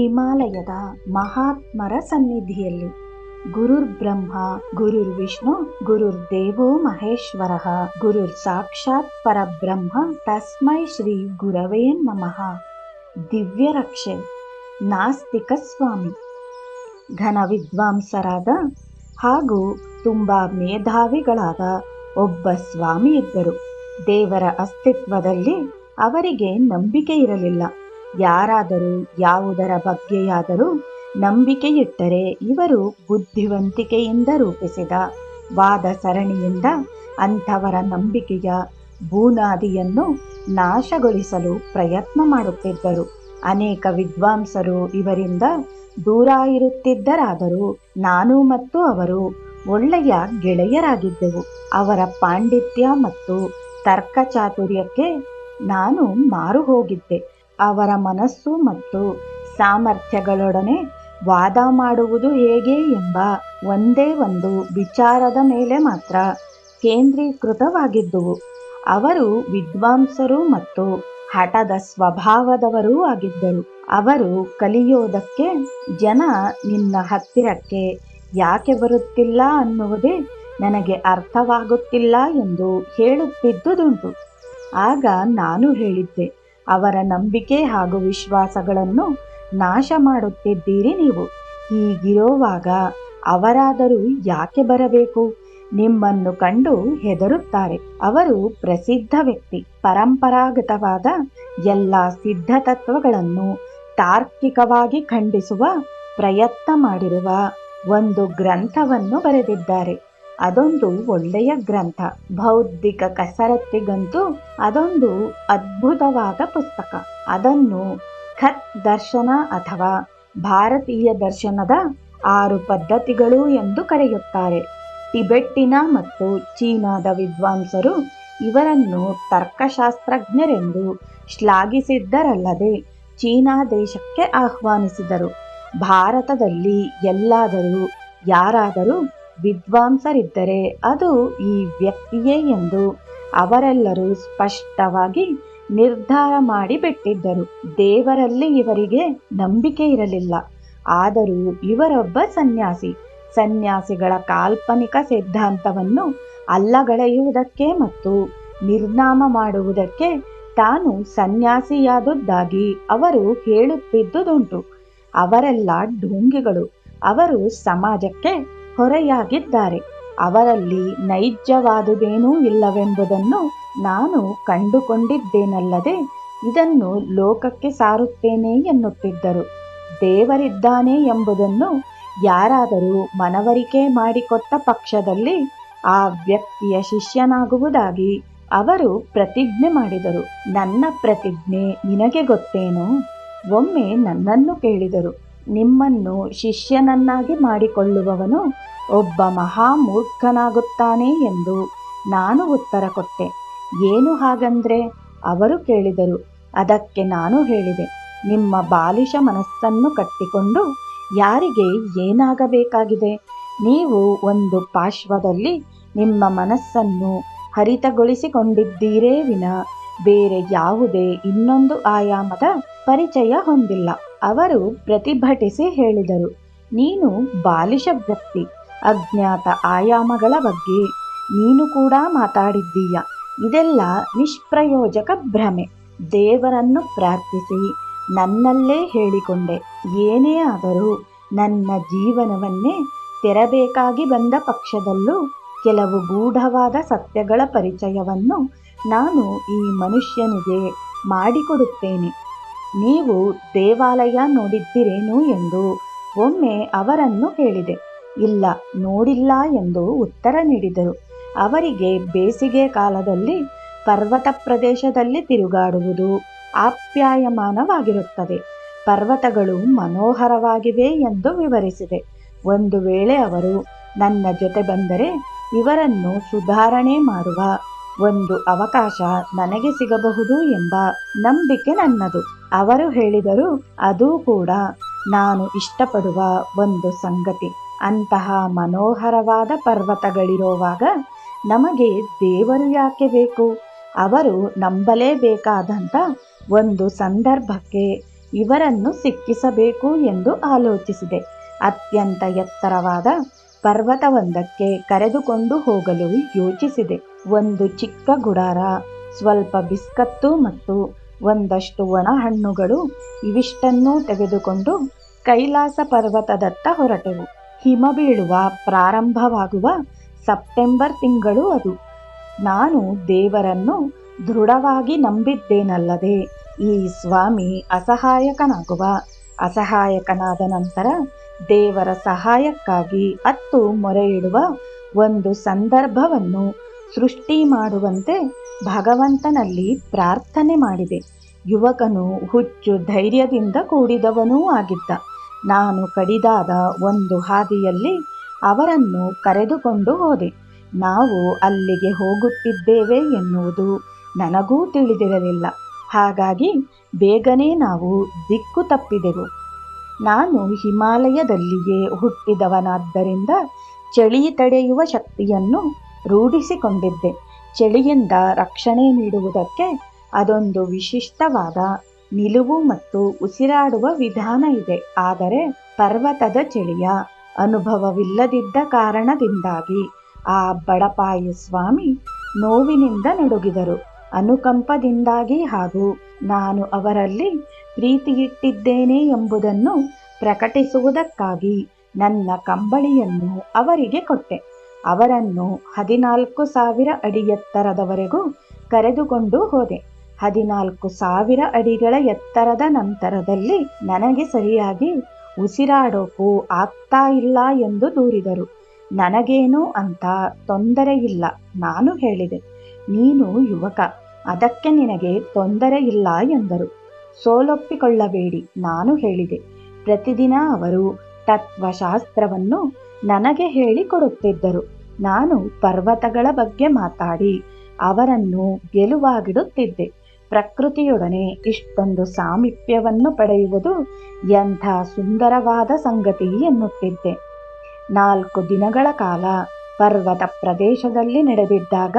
ಹಿಮಾಲಯದ ಮಹಾತ್ಮರ ಸನ್ನಿಧಿಯಲ್ಲಿ. ಗುರುರ್ ಬ್ರಹ್ಮ, ಗುರುರ್ ವಿಷ್ಣು, ಗುರುರ್ ದೇವೋ ಮಹೇಶ್ವರ, ಗುರುರ್ ಸಾಕ್ಷಾತ್ ಪರಬ್ರಹ್ಮ, ತಸ್ಮೈ ಶ್ರೀ ಗುರವೇ ನಮಃ. ದಿವ್ಯ ರಕ್ಷೆ, ನಾಸ್ತಿಕ ಸ್ವಾಮಿ. ಘನ ವಿದ್ವಾಂಸರಾದ ಹಾಗೂ ತುಂಬ ಮೇಧಾವಿಗಳಾದ ಒಬ್ಬ ಸ್ವಾಮಿ ಇದ್ದರು ದೇವರ ಅಸ್ತಿತ್ವದಲ್ಲಿ ಅವರಿಗೆ ನಂಬಿಕೆ ಇರಲಿಲ್ಲ. ಯಾರಾದರೂ ಯಾವುದರ ಬಗ್ಗೆಯಾದರೂ ನಂಬಿಕೆಯಿಟ್ಟರೆ ಇವರು ಬುದ್ಧಿವಂತಿಕೆಯಿಂದ ರೂಪಿಸಿದ ವಾದ ಸರಣಿಯಿಂದ ಅಂಥವರ ನಂಬಿಕೆಯ ಬೂನಾದಿಯನ್ನು ನಾಶಗೊಳಿಸಲು ಪ್ರಯತ್ನ ಮಾಡುತ್ತಿದ್ದರು. ಅನೇಕ ವಿದ್ವಾಂಸರು ಇವರಿಂದ ದೂರ ಇರುತ್ತಿದ್ದರಾದರೂ ನಾನು ಮತ್ತು ಅವರು ಒಳ್ಳೆಯ ಗೆಳೆಯರಾಗಿದ್ದೆವು. ಅವರ ಪಾಂಡಿತ್ಯ ಮತ್ತು ತರ್ಕಚಾತುರ್ಯಕ್ಕೆ ನಾನು ಮಾರು ಹೋಗಿದ್ದೆ ಅವರ ಮನಸ್ಸು ಮತ್ತು ಸಾಮರ್ಥ್ಯಗಳೊಡನೆ ವಾದ ಮಾಡುವುದು ಹೇಗೆ ಎಂಬ ಒಂದೇ ಒಂದು ವಿಚಾರದ ಮೇಲೆ ಮಾತ್ರ ಕೇಂದ್ರೀಕೃತವಾಗಿದ್ದುವು. ಅವರು ವಿದ್ವಾಂಸರು ಮತ್ತು ಹಠದ ಸ್ವಭಾವದವರೂ ಆಗಿದ್ದರು. ಅವರು ಕಲಿಯೋದಕ್ಕೆ ಜನ ನಿನ್ನ ಹತ್ತಿರಕ್ಕೆ ಯಾಕೆ ಬರುತ್ತಿಲ್ಲ ಅನ್ನುವುದೇ ನನಗೆ ಅರ್ಥವಾಗುತ್ತಿಲ್ಲ ಎಂದು ಹೇಳುತ್ತಿದ್ದುದುಂಟು. ಆಗ ನಾನು ಹೇಳಿದ್ದೆ ಅವರ ನಂಬಿಕೆ ಹಾಗೂ ವಿಶ್ವಾಸಗಳನ್ನು ನಾಶ ಮಾಡುತ್ತಿದ್ದೀರಿ ನೀವು. ಹೀಗಿರುವಾಗ ಅವರಾದರೂ ಯಾಕೆ ಬರಬೇಕು? ನಿಮ್ಮನ್ನು ಕಂಡು ಹೆದರುತ್ತಾರೆ. ಅವರು ಪ್ರಸಿದ್ಧ ವ್ಯಕ್ತಿ. ಪರಂಪರಾಗತವಾದ ಎಲ್ಲ ಸಿದ್ಧತತ್ವಗಳನ್ನು ತಾರ್ಕಿಕವಾಗಿ ಖಂಡಿಸುವ ಪ್ರಯತ್ನ ಮಾಡಿರುವ ಒಂದು ಗ್ರಂಥವನ್ನು ಬರೆದಿದ್ದಾರೆ. ಅದೊಂದು ಒಳ್ಳೆಯ ಗ್ರಂಥ. ಬೌದ್ಧಿಕ ಕಸರತ್ತಿಗಂತೂ ಅದೊಂದು ಅದ್ಭುತವಾದ ಪುಸ್ತಕ. ಅದನ್ನು ಖತ್ ದರ್ಶನ ಅಥವಾ ಭಾರತೀಯ ದರ್ಶನದ ಆರು ಪದ್ಧತಿಗಳು ಎಂದು ಕರೆಯುತ್ತಾರೆ. ಟಿಬೆಟ್ಟಿನ ಮತ್ತು ಚೀನಾದ ವಿದ್ವಾಂಸರು ಇವರನ್ನು ತರ್ಕಶಾಸ್ತ್ರಜ್ಞರೆಂದು ಶ್ಲಾಘಿಸಿದ್ದರಲ್ಲದೆ ಚೀನಾ ದೇಶಕ್ಕೆ ಆಹ್ವಾನಿಸಿದರು. ಭಾರತದಲ್ಲಿ ಎಲ್ಲಾದರೂ ಯಾರಾದರೂ ವಿದ್ವಾಂಸರಿದ್ದರೆ ಅದು ಈ ವ್ಯಕ್ತಿಯೇ ಎಂದು ಅವರೆಲ್ಲರೂ ಸ್ಪಷ್ಟವಾಗಿ ನಿರ್ಧಾರ ಮಾಡಿಬಿಟ್ಟಿದ್ದರು. ದೇವರಲ್ಲಿ ಇವರಿಗೆ ನಂಬಿಕೆ ಇರಲಿಲ್ಲ. ಆದರೂ ಇವರೊಬ್ಬ ಸನ್ಯಾಸಿ, ಸನ್ಯಾಸಿಗಳ ಕಾಲ್ಪನಿಕ ಸಿದ್ಧಾಂತವನ್ನು ಅಲ್ಲಗಳೆಯುವುದಕ್ಕೆ ಮತ್ತು ನಿರ್ನಾಮ ಮಾಡುವುದಕ್ಕೆ ತಾನು ಸನ್ಯಾಸಿಯಾದುದ್ದಾಗಿ ಅವರು ಹೇಳುತ್ತಿದ್ದುದುಂಟು. ಅವರೆಲ್ಲ ಢೋಂಗಿಗಳು ಅವರು ಸಮಾಜಕ್ಕೆ ಹೊರೆಯಾಗಿದ್ದಾರೆ. ಅವರಲ್ಲಿ ನೈಜವಾದುದೇನೂ ಇಲ್ಲವೆಂಬುದನ್ನು ನಾನು ಕಂಡುಕೊಂಡಿದ್ದೇನಲ್ಲದೆ ಇದನ್ನು ಲೋಕಕ್ಕೆ ಸಾರುತ್ತೇನೆ ಎನ್ನುತ್ತಿದ್ದರು. ದೇವರಿದ್ದಾನೆ ಎಂಬುದನ್ನು ಯಾರಾದರೂ ಮನವರಿಕೆ ಮಾಡಿಕೊಟ್ಟ ಪಕ್ಷದಲ್ಲಿ ಆ ವ್ಯಕ್ತಿಯ ಶಿಷ್ಯನಾಗುವುದಾಗಿ ಅವರು ಪ್ರತಿಜ್ಞೆ ಮಾಡಿದರು. ನನ್ನ ಪ್ರತಿಜ್ಞೆ ನಿನಗೆ ಗೊತ್ತೇನು? ಒಮ್ಮೆ ನನ್ನನ್ನು ಕೇಳಿದರು. ನಿಮ್ಮನ್ನು ಶಿಷ್ಯನನ್ನಾಗಿ ಮಾಡಿಕೊಳ್ಳುವವನು ಒಬ್ಬ ಮಹಾಮೂರ್ಖನಾಗುತ್ತಾನೆ ಎಂದು ನಾನು ಉತ್ತರ ಕೊಟ್ಟೆ. ಏನು ಹಾಗಂದ್ರೆ? ಅವರು ಕೇಳಿದರು. ಅದಕ್ಕೆ ನಾನು ಹೇಳಿದೆ, ನಿಮ್ಮ ಬಾಲಿಶ ಮನಸ್ಸನ್ನು ಕಟ್ಟಿಕೊಂಡು ಯಾರಿಗೆ ಏನಾಗಬೇಕಾಗಿದೆ? ನೀವು ಒಂದು ಪಾರ್ಶ್ವದಲ್ಲಿ ನಿಮ್ಮ ಮನಸ್ಸನ್ನು ಹರಿತಗೊಳಿಸಿಕೊಂಡಿದ್ದೀರೇ ವಿನ ಬೇರೆ ಯಾವುದೇ ಇನ್ನೊಂದು ಆಯಾಮದ ಪರಿಚಯ ಹೊಂದಿಲ್ಲ. ಅವರು ಪ್ರತಿಭಟಿಸಿ ಹೇಳಿದರು, ನೀನು ಬಾಲಿಶ ವ್ಯಕ್ತಿ, ಅಜ್ಞಾತ ಆಯಾಮಗಳ ಬಗ್ಗೆ ನೀನು ಕೂಡ ಮಾತಾಡಿದ್ದೀಯ. ಇದೆಲ್ಲ ನಿಷ್ಪ್ರಯೋಜಕ ಭ್ರಮೆ. ದೇವರನ್ನು ಪ್ರಾರ್ಥಿಸಿ, ನನ್ನಲ್ಲೇ ಹೇಳಿಕೊಂಡೆ. ಏನೇ ಆದರೂ ನನ್ನ ಜೀವನವನ್ನೇ ತೆರಬೇಕಾಗಿ ಬಂದ ಪಕ್ಷದಲ್ಲೂ ಕೆಲವು ಗೂಢವಾದ ಸತ್ಯಗಳ ಪರಿಚಯವನ್ನು ನಾನು ಈ ಮನುಷ್ಯನಿಗೆ ಮಾಡಿಕೊಡುತ್ತೇನೆ. ನೀವು ದೇವಾಲಯ ನೋಡಿದ್ದೀರೇನು ಎಂದು ಒಮ್ಮೆ ಅವರನ್ನು ಕೇಳಿದೆ ಇಲ್ಲ, ನೋಡಿಲ್ಲ ಎಂದು ಉತ್ತರ ನೀಡಿದರು. ಅವರಿಗೆ ಬೇಸಿಗೆ ಕಾಲದಲ್ಲಿ ಪರ್ವತ ಪ್ರದೇಶದಲ್ಲಿ ತಿರುಗಾಡುವುದು ಆಪ್ಯಾಯಮಾನವಾಗಿರುತ್ತದೆ. ಪರ್ವತಗಳು ಮನೋಹರವಾಗಿವೆ ಎಂದು ವಿವರಿಸಿದೆ. ಒಂದು ವೇಳೆ ಅವರು ನನ್ನ ಜೊತೆ ಬಂದರೆ ಇವರನ್ನು ಸುಧಾರಣೆ ಮಾಡುವ ಒಂದು ಅವಕಾಶ ನನಗೆ ಸಿಗಬಹುದು ಎಂಬ ನಂಬಿಕೆ ನನ್ನದು. ಅವರು ಹೇಳಿದರು, ಅದು ಕೂಡ ನಾನು ಇಷ್ಟಪಡುವ ಒಂದು ಸಂಗತಿ. ಅಂತಹ ಮನೋಹರವಾದ ಪರ್ವತಗಳಿರುವಾಗ ನಮಗೆ ದೇವರು ಯಾಕೆ ಬೇಕು? ಅವರು ನಂಬಲೇಬೇಕಾದಂಥ ಒಂದು ಸಂದರ್ಭಕ್ಕೆ ಇವರನ್ನು ಸಿಕ್ಕಿಸಬೇಕು ಎಂದು ಆಲೋಚಿಸಿದೆ. ಅತ್ಯಂತ ಎತ್ತರವಾದ ಪರ್ವತವೊಂದಕ್ಕೆ ಕರೆದುಕೊಂಡು ಹೋಗಲು ಯೋಚಿಸಿದೆ. ಒಂದು ಚಿಕ್ಕ ಗುಡಾರ, ಸ್ವಲ್ಪ ಬಿಸ್ಕತ್ತು ಮತ್ತು ಒಂದಷ್ಟು ಒಣ ಹಣ್ಣುಗಳು ಇವಿಷ್ಟನ್ನೂ ತೆಗೆದುಕೊಂಡು ಕೈಲಾಸ ಪರ್ವತದತ್ತ ಹೊರಟೆವು. ಹಿಮ ಬೀಳುವ ಪ್ರಾರಂಭವಾಗುವ ಸೆಪ್ಟೆಂಬರ್ ತಿಂಗಳು ಅದು. ನಾನು ದೇವರನ್ನು ದೃಢವಾಗಿ ನಂಬಿದ್ದೇನಲ್ಲದೆ ಈ ಸ್ವಾಮಿ ಅಸಹಾಯಕನಾಗುವ. ಅಸಹಾಯಕನಾದ ನಂತರ ದೇವರ ಸಹಾಯಕ್ಕಾಗಿ ಅತ್ತು ಮೊರೆಯಿಡುವ ಒಂದು ಸಂದರ್ಭವನ್ನು ಸೃಷ್ಟಿ ಮಾಡುವಂತೆ ಭಗವಂತನಲ್ಲಿ ಪ್ರಾರ್ಥನೆ ಮಾಡಿದೆ. ಯುವಕನು ಹುಚ್ಚು ಧೈರ್ಯದಿಂದ ಕೂಡಿದವನೂ ಆಗಿದ್ದ. ನಾನು ಕಡಿದಾದ ಒಂದು ಹಾದಿಯಲ್ಲಿ ಅವರನ್ನು ಕರೆದುಕೊಂಡು ಹೋದೆ. ನಾವು ಅಲ್ಲಿಗೆ ಹೋಗುತ್ತಿದ್ದೇವೆ ಎನ್ನುವುದು ನನಗೂ ತಿಳಿದಿರಲಿಲ್ಲ. ಹಾಗಾಗಿ ಬೇಗನೆ ನಾವು ದಿಕ್ಕು ತಪ್ಪಿದೆವು. ನಾನು ಹಿಮಾಲಯದಲ್ಲಿಯೇ ಹುಟ್ಟಿದವನಾದ್ದರಿಂದ ಚಳಿ ತಡೆಯುವ ಶಕ್ತಿಯನ್ನು ರೂಢಿಸಿಕೊಂಡಿದ್ದೆ. ಚಳಿಯಿಂದ ರಕ್ಷಣೆ ನೀಡುವುದಕ್ಕೆ ಅದೊಂದು ವಿಶಿಷ್ಟವಾದ ನಿಲುವು ಮತ್ತು ಉಸಿರಾಡುವ ವಿಧಾನ ಇದೆ. ಆದರೆ ಪರ್ವತದ ಚಳಿಯ ಅನುಭವವಿಲ್ಲದಿದ್ದ ಕಾರಣದಿಂದಾಗಿ ಆ ಬಡಪಾಯಿ ಸ್ವಾಮಿ ನೋವಿನಿಂದ ನಡುಗಿದರು. ಅನುಕಂಪದಿಂದಾಗಿ ಹಾಗೂ ನಾನು ಅವರಲ್ಲಿ ಪ್ರೀತಿಯಿಟ್ಟಿದ್ದೇನೆ ಎಂಬುದನ್ನು ಪ್ರಕಟಿಸುವುದಕ್ಕಾಗಿ ನನ್ನ ಕಂಬಳಿಯನ್ನು ಅವರಿಗೆ ಕೊಟ್ಟೆ. ಅವರನ್ನು ಹದಿನಾಲ್ಕು ಸಾವಿರ ಅಡಿ ಎತ್ತರದವರೆಗೂ ಕರೆದುಕೊಂಡು ಹೋದೆ. ಹದಿನಾಲ್ಕು ಸಾವಿರ ಅಡಿಗಳ ಎತ್ತರದ ನಂತರದಲ್ಲಿ ನನಗೆ ಸರಿಯಾಗಿ ಉಸಿರಾಡೋಕು ಆಗ್ತಾ ಇಲ್ಲ ಎಂದು ದೂರಿದರು. ನನಗೇನು ಅಂತ ತೊಂದರೆ ಇಲ್ಲ, ನಾನು ಹೇಳಿದೆ. ನೀನು ಯುವಕ ಅದಕ್ಕೆ ನಿನಗೆ ತೊಂದರೆ ಇಲ್ಲ ಎಂದರು. ಸೋಲೊಪ್ಪಿಕೊಳ್ಳಬೇಡಿ, ನಾನು ಹೇಳಿದೆ. ಪ್ರತಿದಿನ ಅವರು ತತ್ವಶಾಸ್ತ್ರವನ್ನು ನನಗೆ ಹೇಳಿಕೊಡುತ್ತಿದ್ದರು. ನಾನು ಪರ್ವತಗಳ ಬಗ್ಗೆ ಮಾತಾಡಿ, ಅವರನ್ನು ಗೆಲುವಾಗಿಡುತ್ತಿದ್ದೆ. ಪ್ರಕೃತಿಯೊಡನೆ ಇಷ್ಟೊಂದು ಸಾಮೀಪ್ಯವನ್ನು ಪಡೆಯುವುದು ಎಂಥ ಸುಂದರವಾದ ಸಂಗತಿ ಎನ್ನುತ್ತಿದ್ದೆ. ನಾಲ್ಕು ದಿನಗಳ ಕಾಲ ಪರ್ವತ ಪ್ರದೇಶದಲ್ಲಿ ನಡೆದಿದ್ದಾಗ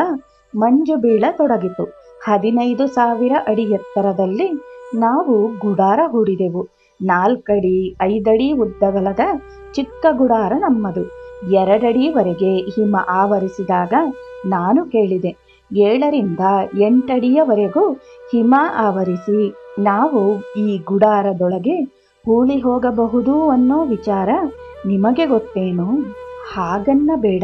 ಮಂಜು ಬೀಳತೊಡಗಿತು. ಹದಿನೈದು ಸಾವಿರ ಅಡಿ ಎತ್ತರದಲ್ಲಿ ನಾವು ಗುಡಾರ ಹೂಡಿದೆವು. ನಾಲ್ಕಡಿ, ಐದಡಿ ಉದ್ದಗಲದ ಚಿಕ್ಕ ಗುಡಾರ ನಮ್ಮದು. ಎರಡಡಿವರೆಗೆ ಹಿಮ ಆವರಿಸಿದಾಗ ನಾನು ಕೇಳಿದೆ, ಏಳರಿಂದ ಎಂಟಡಿಯವರೆಗೂ ಹಿಮ ಆವರಿಸಿ ನಾವು ಈ ಗುಡಾರದೊಳಗೆ ಹೂಳಿ ಹೋಗಬಹುದು ಅನ್ನೋ ವಿಚಾರ ನಿಮಗೆ ಗೊತ್ತೇನು ಹಾಗನ್ನ ಬೇಡ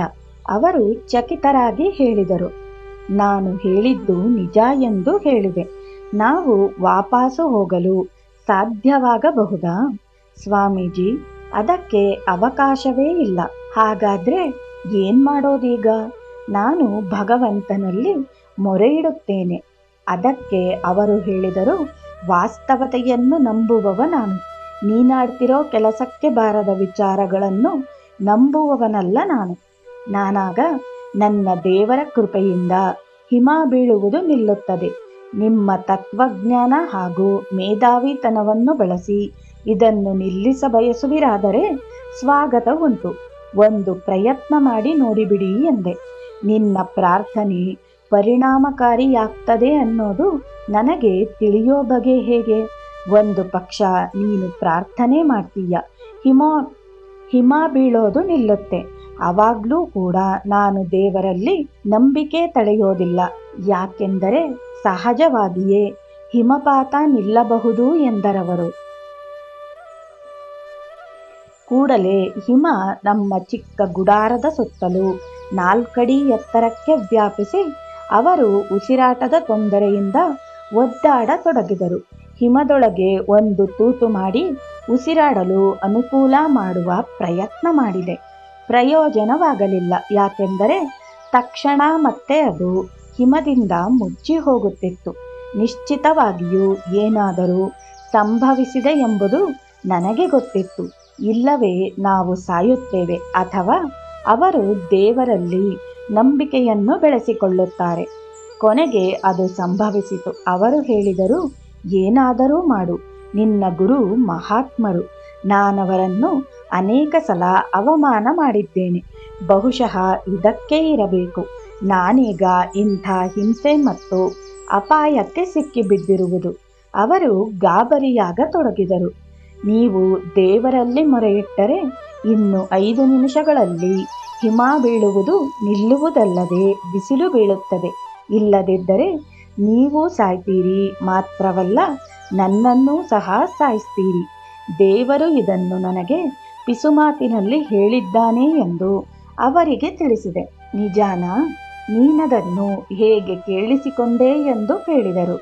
ಅವರು ಚಕಿತರಾಗಿ ಹೇಳಿದರು. ನಾನು ಹೇಳಿದ್ದು ನಿಜ ಎಂದು ಹೇಳಿದೆ. ನಾವು ವಾಪಸ್ಸು ಹೋಗಲು ಸಾಧ್ಯವಾಗಬಹುದಾ? ಸ್ವಾಮೀಜಿ, ಅದಕ್ಕೆ ಅವಕಾಶವೇ ಇಲ್ಲ. ಹಾಗಾದ್ರೆ ಏನ್ ಮಾಡೋದೀಗ? ನಾನು ಭಗವಂತನಲ್ಲಿ ಮೊರೆ ಇಡುತ್ತೇನೆ ಅದಕ್ಕೆ ಅವರು ಹೇಳಿದರು, ವಾಸ್ತವತೆಯನ್ನು ನಂಬುವವ ನಾನು ನೀನಾಡ್ತಿರೋ ಕೆಲಸಕ್ಕೆ ಬಾರದ ವಿಚಾರಗಳನ್ನು ನಂಬುವವನಲ್ಲ ನಾನು. ನಾನಾಗ ನನ್ನ ದೇವರ ಕೃಪೆಯಿಂದ ಹಿಮ ಬೀಳುವುದು ನಿಲ್ಲುತ್ತದೆ. ನಿಮ್ಮ ತತ್ವಜ್ಞಾನ ಹಾಗೂ ಮೇಧಾವಿತನವನ್ನು ಬಳಸಿ ಇದನ್ನು ನಿಲ್ಲಿಸ ಬಯಸುವಿರಾದರೆ ಸ್ವಾಗತ ಉಂಟು. ಒಂದು ಪ್ರಯತ್ನ ಮಾಡಿ ನೋಡಿಬಿಡಿ ಎಂದೆ. ನಿನ್ನ ಪ್ರಾರ್ಥನೆ ಪರಿಣಾಮಕಾರಿಯಾಗ್ತದೆ ಅನ್ನೋದು ನನಗೆ ತಿಳಿಯೋ ಬಗೆ ಹೇಗೆ? ಒಂದು ಪಕ್ಷ ನೀನು ಪ್ರಾರ್ಥನೆ ಮಾಡ್ತೀಯ. ಹಿಮ ಹಿಮ ಬೀಳೋದು ನಿಲ್ಲುತ್ತೆ. ಅವಾಗ್ಲೂ ಕೂಡ ನಾನು ದೇವರಲ್ಲಿ ನಂಬಿಕೆ ತಳೆಯೋದಿಲ್ಲ ಯಾಕೆಂದರೆ ಸಹಜವಾಗಿಯೇ ಹಿಮಪಾತ ನಿಲ್ಲಬಹುದು ಎಂದರವರು. ಕೂಡಲೇ ಹಿಮ ನಮ್ಮ ಚಿಕ್ಕ ಗುಡಾರದ ಸುತ್ತಲೂ ನಾಲ್ಕಡಿ ಎತ್ತರಕ್ಕೆ ವ್ಯಾಪಿಸಿ ಅವರು ಉಸಿರಾಟದ ತೊಂದರೆಯಿಂದ ಒದ್ದಾಡತೊಡಗಿದರು. ಹಿಮದೊಳಗೆ ಒಂದು ತೂತು ಮಾಡಿ ಉಸಿರಾಡಲು ಅನುಕೂಲ ಮಾಡುವ ಪ್ರಯತ್ನ ಮಾಡಿದೆ. ಪ್ರಯೋಜನವಾಗಲಿಲ್ಲ. ಯಾಕೆಂದರೆ ತಕ್ಷಣ ಮತ್ತೆ ಅದು ಹಿಮದಿಂದ ಮುಚ್ಚಿ ಹೋಗುತ್ತಿತ್ತು. ನಿಶ್ಚಿತವಾಗಿಯೂ ಏನಾದರೂ ಸಂಭವಿಸಿದೆ ಎಂಬುದು ನನಗೆ ಗೊತ್ತಿತ್ತು. ಇಲ್ಲವೇ ನಾವು ಸಾಯುತ್ತೇವೆ ಅಥವಾ ಅವರು ದೇವರಲ್ಲಿ ನಂಬಿಕೆಯನ್ನು ಬೆಳೆಸಿಕೊಳ್ಳುತ್ತಾರೆ. ಕೊನೆಗೆ ಅದು ಸಂಭವಿಸಿತು. ಅವರು ಹೇಳಿದರು, ಏನಾದರೂ ಮಾಡು. ನಿನ್ನ ಗುರು ಮಹಾತ್ಮರು. ನಾನವರನ್ನು ಅನೇಕ ಸಲ ಅವಮಾನ ಮಾಡಿದ್ದೇನೆ. ಬಹುಶಃ ಇದಕ್ಕೇ ಇರಬೇಕು. ನಾನೀಗ ಇಂಥ ಹಿಂಸೆ ಮತ್ತು ಅಪಾಯಕ್ಕೆ ಸಿಕ್ಕಿಬಿದ್ದಿರುವುದು. ಅವರು ಗಾಬರಿಯಾಗತೊಡಗಿದರು. ನೀವು ದೇವರಲ್ಲಿ ಮೊರೆಯಿಟ್ಟರೆ ಇನ್ನು ಐದು ನಿಮಿಷಗಳಲ್ಲಿ ಹಿಮ ಬೀಳುವುದು ನಿಲ್ಲುವುದಲ್ಲದೆ ಬಿಸಿಲು ಬೀಳುತ್ತದೆ. ಇಲ್ಲದಿದ್ದರೆ ನೀವು ಸಾಯ್ತೀರಿ. ಮಾತ್ರವಲ್ಲ ನನ್ನನ್ನೂ ಸಹ ಸಾಯಿಸ್ತೀರಿ. ದೇವರು ಇದನ್ನು ನನಗೆ ಪಿಸುಮಾತಿನಲ್ಲಿ ಹೇಳಿದ್ದಾನೆ ಎಂದು ಅವರಿಗೆ ತಿಳಿಸಿದೆ. ನಿಜಾನ, ನೀನದನ್ನು ಹೇಗೆ ಕೇಳಿಸಿಕೊಂಡೆ ಎಂದು ಕೇಳಿದರು.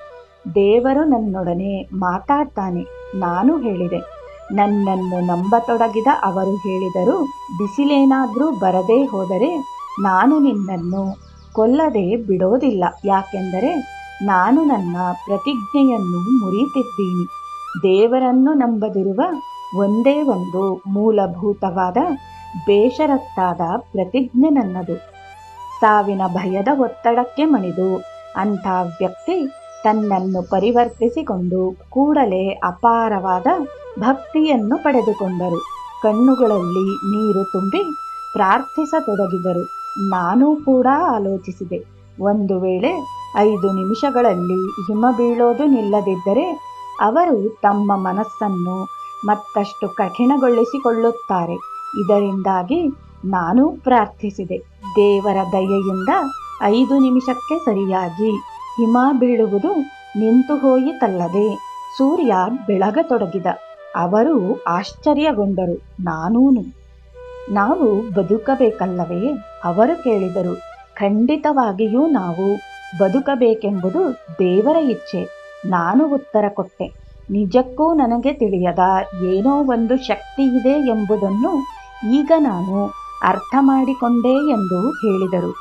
ದೇವರು ನನ್ನೊಡನೆ ಮಾತಾಡ್ತಾನೆ, ನಾನು ಹೇಳಿದೆ. ನನ್ನನ್ನು ನಂಬತೊಡಗಿದ ಅವರು ಹೇಳಿದರು, ಬಿಸಿಲೇನಾದರೂ ಬರದೇ ಹೋದರೆ ನಾನು ನಿನ್ನನ್ನು ಕೊಲ್ಲದೆ ಬಿಡೋದಿಲ್ಲ. ಯಾಕೆಂದರೆ ನಾನು ನನ್ನ ಪ್ರತಿಜ್ಞೆಯನ್ನು ಮುರಿತಿದ್ದೀನಿ. ದೇವರನ್ನು ನಂಬದಿರುವ ಒಂದೇ ಒಂದು ಮೂಲಭೂತವಾದ ಬೇಷರತ್ತಾದ ಪ್ರತಿಜ್ಞೆ ನನ್ನದು ಸಾವಿನ ಭಯದ ಒತ್ತಡಕ್ಕೆ ಮಣಿದು ಅಂಥ ವ್ಯಕ್ತಿ ತನ್ನನ್ನು ಪರಿವರ್ತಿಸಿಕೊಂಡು ಕೂಡಲೇ ಅಪಾರವಾದ ಭಕ್ತಿಯನ್ನು ಪಡೆದುಕೊಂಡರು. ಕಣ್ಣುಗಳಲ್ಲಿ ನೀರು ತುಂಬಿ ಪ್ರಾರ್ಥಿಸತೊಡಗಿದರು. ನಾನೂ ಕೂಡ ಆಲೋಚಿಸಿದೆ. ಒಂದು ವೇಳೆ ಐದು ನಿಮಿಷಗಳಲ್ಲಿ ಹಿಮ ಬೀಳೋದು ನಿಲ್ಲದಿದ್ದರೆ ಅವರು ತಮ್ಮ ಮನಸ್ಸನ್ನು ಮತ್ತಷ್ಟು ಕಠಿಣಗೊಳಿಸಿಕೊಳ್ಳುತ್ತಾರೆ. ಇದರಿಂದಾಗಿ ನಾನು ಪ್ರಾರ್ಥಿಸಿದೆ. ದೇವರ ದಯೆಯಿಂದ ಐದು ನಿಮಿಷಕ್ಕೆ ಸರಿಯಾಗಿ ಹಿಮ ಬೀಳುವುದು ನಿಂತು ಹೋಯಿತಲ್ಲದೆ ಸೂರ್ಯ ಬೆಳಗತೊಡಗಿದ. ಅವರು ಆಶ್ಚರ್ಯಗೊಂಡರು. ನಾನೂನು. ನಾವು ಬದುಕಬೇಕಲ್ಲವೇ? ಅವರು ಕೇಳಿದರು. ಖಂಡಿತವಾಗಿಯೂ ನಾವು ಬದುಕಬೇಕೆಂಬುದು ದೇವರ ಇಚ್ಛೆ. ನಾನು ಉತ್ತರ ಕೊಟ್ಟೆ. ನಿಜಕ್ಕೂ ನನಗೆ ತಿಳಿಯದ ಏನೋ ಒಂದು ಶಕ್ತಿ ಇದೆ ಎಂಬುದನ್ನು ಈಗ ನಾನು ಅರ್ಥ ಮಾಡಿಕೊಂಡೆ ಎಂದು ಹೇಳಿದರು.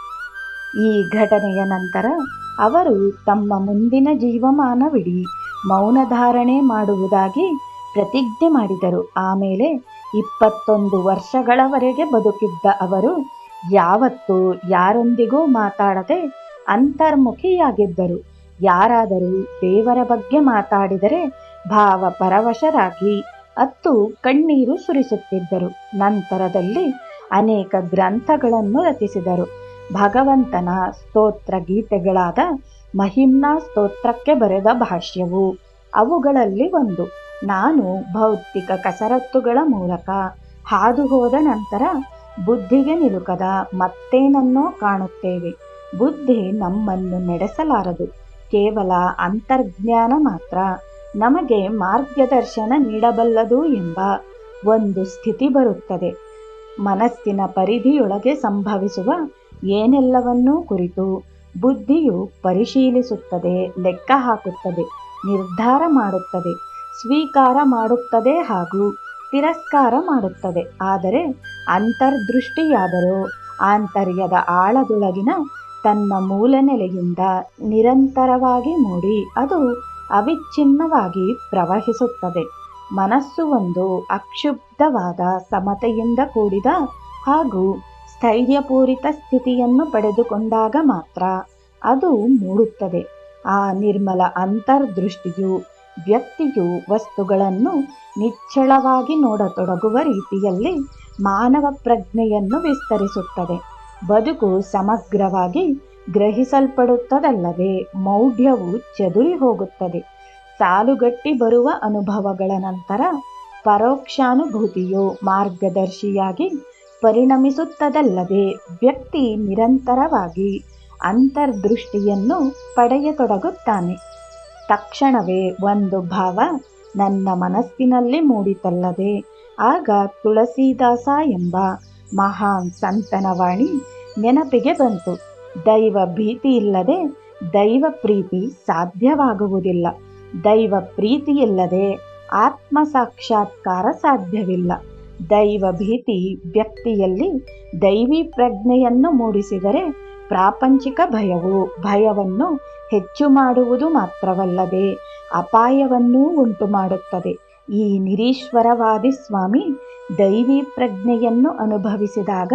ಈ ಘಟನೆಯ ನಂತರ ಅವರು ತಮ್ಮ ಮುಂದಿನ ಜೀವಮಾನವಿಡೀ ಮೌನಧಾರಣೆ ಮಾಡುವುದಾಗಿ ಪ್ರತಿಜ್ಞೆ ಮಾಡಿದರು. ಆಮೇಲೆ ಇಪ್ಪತ್ತೊಂದು ವರ್ಷಗಳವರೆಗೆ ಬದುಕಿದ್ದ ಅವರು ಯಾವತ್ತೂ ಯಾರೊಂದಿಗೂ ಮಾತಾಡದೆ ಅಂತರ್ಮುಖಿಯಾಗಿದ್ದರು. ಯಾರಾದರೂ ದೇವರ ಬಗ್ಗೆ ಮಾತಾಡಿದರೆ ಭಾವ ಪರವಶರಾಗಿ ಅತ್ತು ಕಣ್ಣೀರು ಸುರಿಸುತ್ತಿದ್ದರು. ನಂತರದಲ್ಲಿ ಅನೇಕ ಗ್ರಂಥಗಳನ್ನು ರಚಿಸಿದರು. ಭಗವಂತನ ಸ್ತೋತ್ರ ಗೀತೆಗಳಾದ ಮಹಿಮ್ನಾ ಸ್ತೋತ್ರಕ್ಕೆ ಬರೆದ ಭಾಷ್ಯವು ಅವುಗಳಲ್ಲಿ ಒಂದು. ನಾನು ಭೌತಿಕ ಕಸರತ್ತುಗಳ ಮೂಲಕ ಹಾದು ಹೋದ ನಂತರ ಬುದ್ಧಿಗೆ ನಿಲುಕದ ಮತ್ತೇನನ್ನೋ ಕಾಣುತ್ತೇವೆ. ಬುದ್ಧಿ ನಮ್ಮನ್ನು ನಡೆಸಲಾರದು. ಕೇವಲ ಅಂತರ್ಜ್ಞಾನ ಮಾತ್ರ. ನಮಗೆ ಮಾರ್ಗದರ್ಶನ ನೀಡಬಲ್ಲದು ಎಂಬ ಒಂದು ಸ್ಥಿತಿ ಬರುತ್ತದೆ. ಮನಸ್ಸಿನ ಪರಿಧಿಯೊಳಗೆ ಸಂಭವಿಸುವ ಏನೆಲ್ಲವನ್ನೂ ಕುರಿತು ಬುದ್ಧಿಯು ಪರಿಶೀಲಿಸುತ್ತದೆ, ಲೆಕ್ಕ ಹಾಕುತ್ತದೆ, ನಿರ್ಧಾರ ಮಾಡುತ್ತದೆ, ಸ್ವೀಕಾರ ಮಾಡುತ್ತದೆ ಹಾಗೂ ತಿರಸ್ಕಾರ ಮಾಡುತ್ತದೆ. ಆದರೆ ಅಂತರ್ದೃಷ್ಟಿಯಾದರೂ ಆಂತರ್ಯದ ಆಳದೊಳಗಿನ ತನ್ನ ಮೂಲ ನೆಲೆಯಿಂದ ನಿರಂತರವಾಗಿ ಮೂಡಿ ಅದು ಅವಿಚ್ಛಿನ್ನವಾಗಿ ಪ್ರವಹಿಸುತ್ತದೆ. ಮನಸ್ಸು ಒಂದು ಅಕ್ಷುಬ್ಧವಾದ ಸಮತೆಯಿಂದ ಕೂಡಿದ ಹಾಗೂ ಸ್ಥೈರ್ಯಪೂರಿತ ಸ್ಥಿತಿಯನ್ನು ಪಡೆದುಕೊಂಡಾಗ ಮಾತ್ರ ಅದು ಮೂಡುತ್ತದೆ. ಆ ನಿರ್ಮಲ ಅಂತರ್ದೃಷ್ಟಿಯು ವ್ಯಕ್ತಿಯು ವಸ್ತುಗಳನ್ನು ನಿಚ್ಚಳವಾಗಿ ನೋಡತೊಡಗುವ ರೀತಿಯಲ್ಲಿ ಮಾನವ ಪ್ರಜ್ಞೆಯನ್ನು ವಿಸ್ತರಿಸುತ್ತದೆ. ಬದುಕು ಸಮಗ್ರವಾಗಿ ಗ್ರಹಿಸಲ್ಪಡುತ್ತದಲ್ಲದೆ ಮೌಢ್ಯವು ಚದುರಿ ಹೋಗುತ್ತದೆ. ಸಾಲುಗಟ್ಟಿ ಬರುವ ಅನುಭವಗಳ ನಂತರ ಪರೋಕ್ಷಾನುಭೂತಿಯು ಮಾರ್ಗದರ್ಶಿಯಾಗಿ ಪರಿಣಮಿಸುತ್ತದಲ್ಲದೆ ವ್ಯಕ್ತಿ ನಿರಂತರವಾಗಿ ಅಂತರ್ದೃಷ್ಟಿಯನ್ನು ಪಡೆಯತೊಡಗುತ್ತಾನೆ. ತಕ್ಷಣವೇ ಒಂದು ಭಾವ ನನ್ನ ಮನಸ್ಸಿನಲ್ಲಿ ಮೂಡಿತಲ್ಲದೆ ಆಗ ತುಳಸೀದಾಸ ಎಂಬ ಮಹಾನ್ ಸಂತನವಾಣಿ ನೆನಪಿಗೆ ಬಂತು. ದೈವ ಭೀತಿ ಇಲ್ಲದೆ ದೈವ ಪ್ರೀತಿ ಸಾಧ್ಯವಾಗುವುದಿಲ್ಲ. ದೈವ ಪ್ರೀತಿ ಇಲ್ಲದೆ ಆತ್ಮ ಸಾಕ್ಷಾತ್ಕಾರ ಸಾಧ್ಯವಿಲ್ಲ. ದೈವ ಭೀತಿ ವ್ಯಕ್ತಿಯಲ್ಲಿ ದೈವಿ ಪ್ರಜ್ಞೆಯನ್ನು ಮೂಡಿಸಿದರೆ ಪ್ರಾಪಂಚಿಕ ಭಯವು ಭಯವನ್ನು ಹೆಚ್ಚು ಮಾಡುವುದು ಮಾತ್ರವಲ್ಲದೆ ಅಪಾಯವನ್ನೂ ಉಂಟು ಮಾಡುತ್ತದೆ. ಈ ನಿರೀಶ್ವರವಾದಿ ಸ್ವಾಮಿ ದೈವಿ ಪ್ರಜ್ಞೆಯನ್ನು ಅನುಭವಿಸಿದಾಗ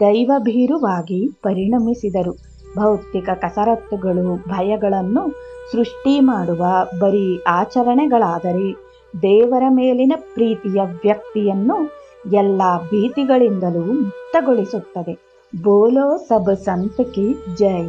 ದೈವಭೀರುವಾಗಿ ಪರಿಣಮಿಸಿದರು. ಭೌತಿಕ ಕಸರತ್ತುಗಳು, ಭಯಗಳನ್ನು ಸೃಷ್ಟಿ ಮಾಡುವ ಬರೀ ಆಚರಣೆಗಳಾದರೆ ದೇವರ ಮೇಲಿನ ಪ್ರೀತಿಯ ವ್ಯಕ್ತಿಯನ್ನು ಎಲ್ಲ ಭೀತಿಗಳಿಂದಲೂ ಮುಕ್ತಗೊಳಿಸುತ್ತದೆ. ಬೋಲೋ ಸಬ್ ಸಂತಕಿ ಜೈ.